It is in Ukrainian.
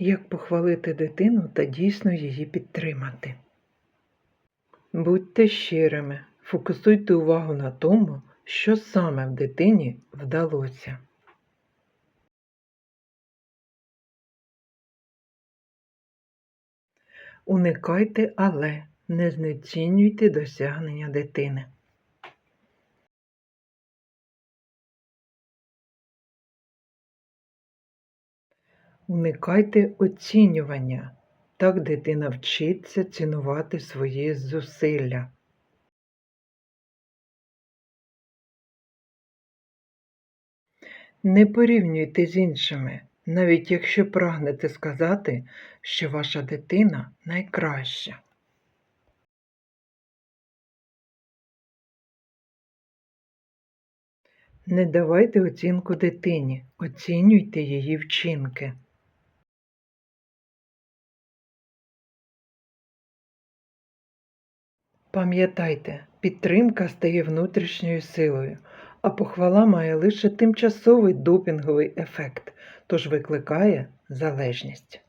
Як похвалити дитину та дійсно її підтримати? Будьте щирими, фокусуйте увагу на тому, що саме в дитині вдалося. Уникайте але, не знецінюйте досягнення дитини. Уникайте оцінювання. Так дитина вчиться цінувати свої зусилля. Не порівнюйте з іншими, навіть якщо прагнете сказати, що ваша дитина найкраща. Не давайте оцінку дитині, оцінюйте її вчинки. Пам'ятайте, підтримка стає внутрішньою силою, а похвала має лише тимчасовий допінговий ефект, тож викликає залежність.